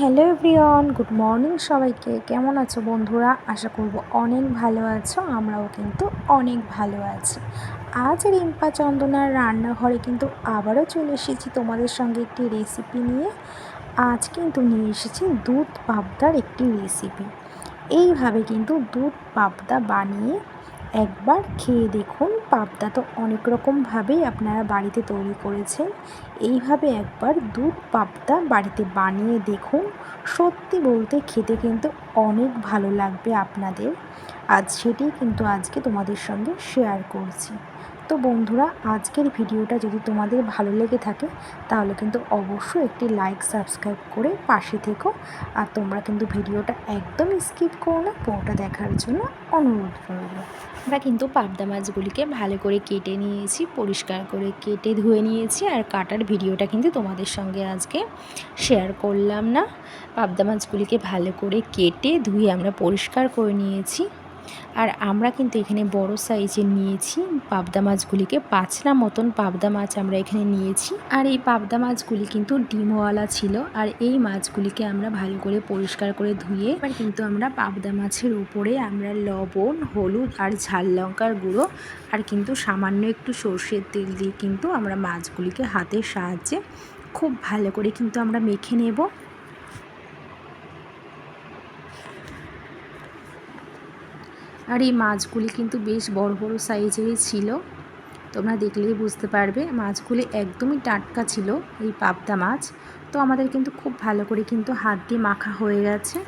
Hello everyone, good morning সবাইকে। কেমন আছো বন্ধুরা? আশা করব অনেক ভালো আছো, আমরাও কিন্তু অনেক ভালো আছি। আজ রিম্পা চন্দনার রান্নাঘরে কিন্তু আবারও চলে এসেছি তোমাদের সঙ্গে একটি রেসিপি নিয়ে। আজ কিন্তু নিয়ে এসেছি দুধ পাবদার একটি রেসিপি এইভাবে কিন্তু দুধ পাবদা বানিয়ে একবার খেয়ে দেখুন, পাবদা তো অনেক রকমভাবেই আপনারা বাড়িতে তৈরি করেছেন। এইভাবে একবার দুধ পাবদা বাড়িতে বানিয়ে দেখুন। সত্যি বলতে খেতে কিন্তু অনেক ভালো লাগবে আপনাদের। আজ সেটি কিন্তু আজকে তোমাদের সঙ্গে শেয়ার করছি। তো বন্ধুরা, আজকের ভিডিওটা যদি তোমাদের ভালো লেগে থাকে, তাহলে কিন্তু অবশ্যই একটি লাইক সাবস্ক্রাইব করে পাশে থেকো। আর তোমরা কিন্তু ভিডিওটা একদম স্কিপ করো না, পুরোটা দেখার জন্য অনুরোধ করব আমরা কিন্তু পাবদা মাছগুলিকে ভালো করে কেটে নিয়েছি, পরিষ্কার করে কেটে ধুয়ে নিয়েছি, আর কাটার ভিডিওটা কিন্তু তোমাদের সঙ্গে আজকে শেয়ার করলাম না। পাবদা মাছগুলিকে ভালো করে কেটে ধুয়ে আমরা পরিষ্কার করে নিয়েছি। আর আমরা কিন্তু এখানে বড় সাইজের নিয়েছি পাবদা মাছগুলিকে পাঁচটা মতন পাবদা মাছ আমরা এখানে নিয়েছি। আর এই পাবদা মাছগুলি কিন্তু ডিমওয়ালা ছিল আর এই মাছগুলিকে আমরা ভালো করে পরিষ্কার করে ধুয়ে এবার কিন্তু আমরা পাবদা মাছের উপরে আমরা লবণ, হলুদ আর ঝাল লঙ্কার গুঁড়ো আর কিন্তু সামান্য একটু সর্ষের তেল দিয়ে কিন্তু আমরা মাছগুলিকে হাতের সাহায্যে খুব ভালো করে কিন্তু আমরা মেখে নেব। আর এই মাছগুলি কিন্তু বেশ বড় বড় সাইজেরই ছিল। তোমরা দেখলেই বুঝতে পারবে, মাছগুলি একদমই টাটকা ছিল এই পাবদা মাছ। তো আমাদের কিন্তু খুব ভালো করে কিন্তু হাত দিয়ে মাখা হয়ে গেছে।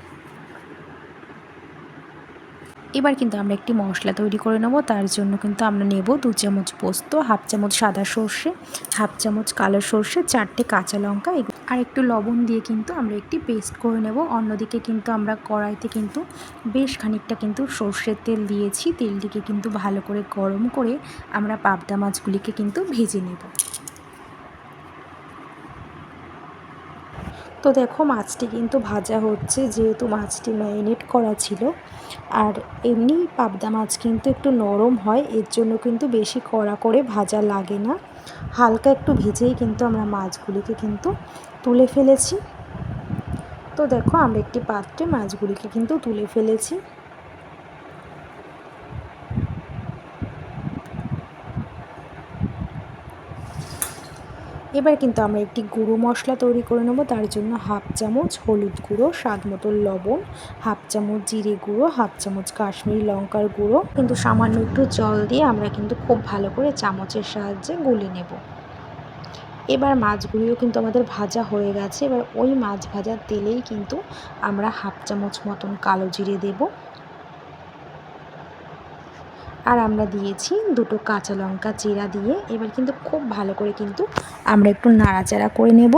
এবার কিন্তু আমরা একটি মশলা তৈরি করে নেব। তার জন্য কিন্তু আমরা নেব দু চামচ পোস্ত, হাফ চামচ সাদা সর্ষে, হাফ চামচ কালো সর্ষে, চারটে কাঁচা লঙ্কা আর একটু লবণ দিয়ে কিন্তু আমরা একটি পেস্ট করে নেব। অন্যদিকে কিন্তু আমরা কড়াইতে কিন্তু বেশ খানিকটা কিন্তু সর্ষের তেল দিয়েছি। তেলটিকে কিন্তু ভালো করে গরম করে আমরা পাবদা মাছগুলিকে কিন্তু ভেজে নেব। তো দেখো মাছটি কিন্তু ভাজা হচ্ছে, যেহেতু মাছটি ম্যারিনেট করা ছিল। আর এমনি পাবদা মাছ কিন্তু একটু নরম হয়, এর জন্য কিন্তু বেশি কড়া করে ভাজা লাগে না। হালকা একটু ভেজেই কিন্তু আমরা মাছগুলিকে কিন্তু তুলে ফেলেছি। তো দেখো আমরা একটি পাত্রে মাছগুলিকে কিন্তু তুলে ফেলেছি। এবার কিন্তু আমরা একটি গুঁড়ো মশলা তৈরি করে নেব। তার জন্য হাফ চামচ হলুদ গুঁড়ো, স্বাদ মতো লবণ, হাফ চামচ জিরে গুঁড়ো, হাফ চামচ কাশ্মীরি লঙ্কার গুঁড়ো। কিন্তু সামান্য একটু জল দিয়ে আমরা কিন্তু খুব ভালো করে চামচের সাহায্যে গুলে নেব। এবার মাছগুলিও কিন্তু আমাদের ভাজা হয়ে গেছে। এবার ওই মাছ ভাজার তেলেই কিন্তু আমরা হাফ চামচ মতন কালো জিরে দেবো। আর আমরা দিয়েছি দুটো কাঁচা লঙ্কা চিরা দিয়ে। এবার কিন্তু খুব ভালো করে কিন্তু আমরা একটু নাড়াচাড়া করে নেব।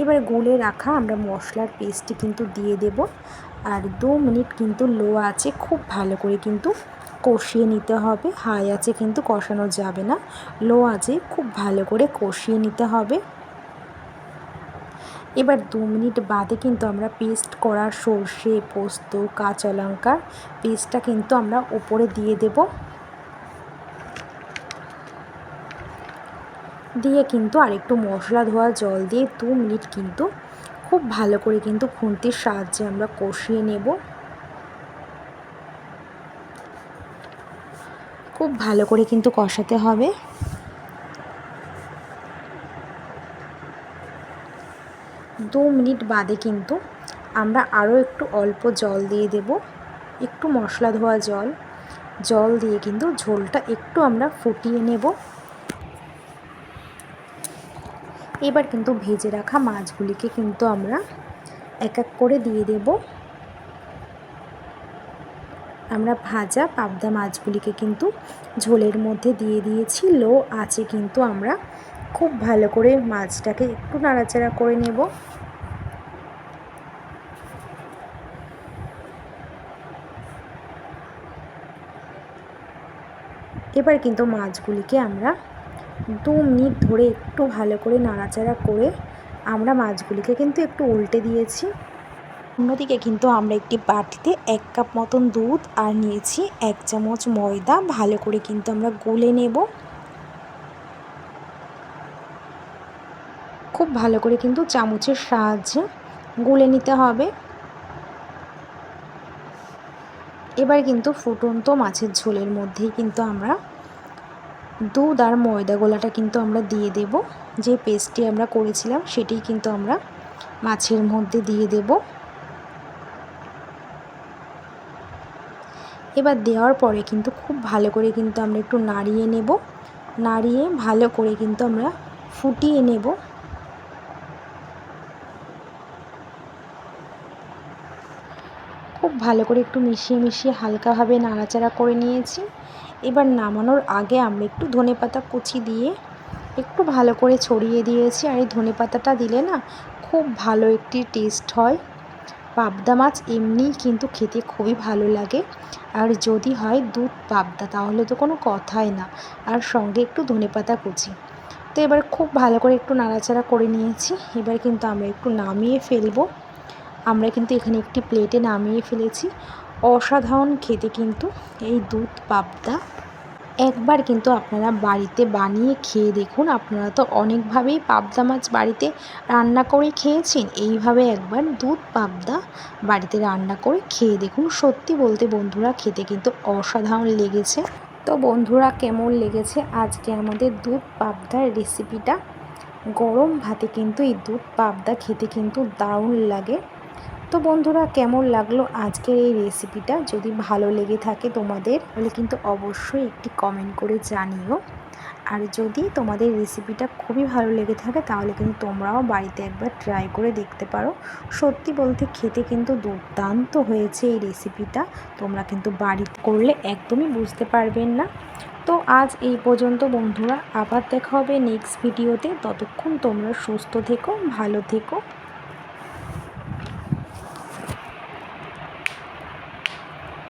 এবার গুলে রাখা আমরা মশলার পেস্টটি কিন্তু দিয়ে দেব। আর দু মিনিট কিন্তু লো আছে খুব ভালো করে কিন্তু কষিয়ে নিতে হবে। হাই আছে কিন্তু কষানো যাবে না। লো আছে খুব ভালো করে কষিয়ে নিতে হবে। এবার দু মিনিট বাদে কিন্তু আমরা পেস্ট করা সর্ষে, পোস্ত, কাঁচা লঙ্কা, পেস্টটা কিন্তু আমরা ওপরে দিয়ে দেব। দিয়ে কিন্তু আরেকটু মশলা ধোয়া, জল দিয়ে দু মিনিট কিন্তু খুব ভালো করে কিন্তু খুন্তির সাহায্যে আমরা কষিয়ে নেব। খুব ভালো করে কিন্তু কষাতে হবে। দু মিনিট বাদে কিন্তু আমরা আরও একটু অল্প জল দিয়ে দেব, একটু মশলা ধোয়া জল। জল দিয়ে কিন্তু ঝোলটা একটু আমরা ফুটিয়ে নেব। এবার কিন্তু ভেজে রাখা মাছগুলিকে কিন্তু আমরা এক এক করে দিয়ে দেব। আমরা ভাজা পাবদা মাছগুলিকে কিন্তু ঝোলের মধ্যে দিয়ে দিয়েছি। লো আছে কিন্তু আমরা খুব ভালো করে মাছটাকে একটু নাড়াচাড়া করে নেব। এবার কিন্তু মাছগুলিকে আমরা দু মিনিট ধরে একটু ভালো করে নাড়াচাড়া করে আমরা মাছগুলিকে কিন্তু একটু উল্টে দিয়েছি। অন্যদিকে কিন্তু আমরা একটি বাটিতে এক কাপ মতন দুধ আর নিয়েছি এক চামচ ময়দা। ভালো করে কিন্তু আমরা গুলে নেব। খুব ভালো করে কিন্তু চামচের সাহায্যে গুলে নিতে হবে। এবার কিন্তু ফুটন্ত মাছের ঝোলের মধ্যেই কিন্তু আমরা দুধ আর ময়দা গোলাটা কিন্তু আমরা দিয়ে দেব। যে পেস্টটি আমরা করেছিলাম সেটি কিন্তু আমরা মাছের মধ্যে দিয়ে দেব। এবার দেওয়ার পরে কিন্তু খুব ভালো করে কিন্তু আমরা একটু নাড়িয়ে নেব। নাড়িয়ে ভালো করে কিন্তু আমরা ফুটিয়ে নেব। খুব ভালো করে একটু মিশিয়ে মিশিয়ে হালকাভাবে নাড়াচাড়া করে নিয়েছি। এবার নামানোর আগে আমরা একটু ধনে পাতা কুচি দিয়ে একটু ভালো করে ছড়িয়ে দিয়েছি। আর এই ধনে পাতাটা দিলে না খুব ভালো একটি টেস্ট হয়। পাবদা মাছ এমনিই কিন্তু খেতে খুবই ভালো লাগে। আর যদি হয় দুধ পাবদা, তাহলে তো কোনো কথাই না। আর সঙ্গে একটু ধনে পাতা কুচি। তো এবার খুব ভালো করে একটু নাড়াচাড়া করে নিয়েছি। এবার কিন্তু আমরা একটু নামিয়ে ফেলব। আমরা কিন্তু এখানে একটি প্লেটে নামিয়ে ফেলেছি। অসাধারণ খেতে কিন্তু এই দুধ পাবদা। একবার কিন্তু আপনারা বাড়িতে বানিয়ে খেয়ে দেখুন। আপনারা তো অনেকভাবেই পাবদা মাছ বাড়িতে রান্না করে খেয়েছেন। এইভাবে একবার দুধ পাবদা বাড়িতে রান্না করে খেয়ে দেখুন। সত্যি বলতে বন্ধুরা, খেতে কিন্তু অসাধারণ লেগেছে। তো বন্ধুরা, কেমন লেগেছে আজকে আমাদের দুধ পাবদার রেসিপিটা গরম ভাতে কিন্তু এই দুধ পাবদা খেতে কিন্তু দারুণ লাগে। তো বন্ধুরা, কেমন লাগল আজকের এই রেসিপিটা যদি ভালো লেগে থাকে তোমাদের, তাহলে কিন্তু অবশ্যই একটি কমেন্ট করে জানিও। আর যদি তোমাদের রেসিপিটা খুবই ভালো লেগে থাকে, তাহলে কিন্তু তোমরাও বাড়িতে একবার ট্রাই করে দেখতে পারো। সত্যি বলতে খেতে কিন্তু দুর্দান্ত হয়েছে এই রেসিপিটা তোমরা কিন্তু বাড়িতে করলে একদমই বুঝতে পারবেন না। তো আজ এই পর্যন্ত বন্ধুরা, আবার দেখা হবে নেক্সট ভিডিওতে ততক্ষণ তোমরা সুস্থ থেকো, ভালো থেকো।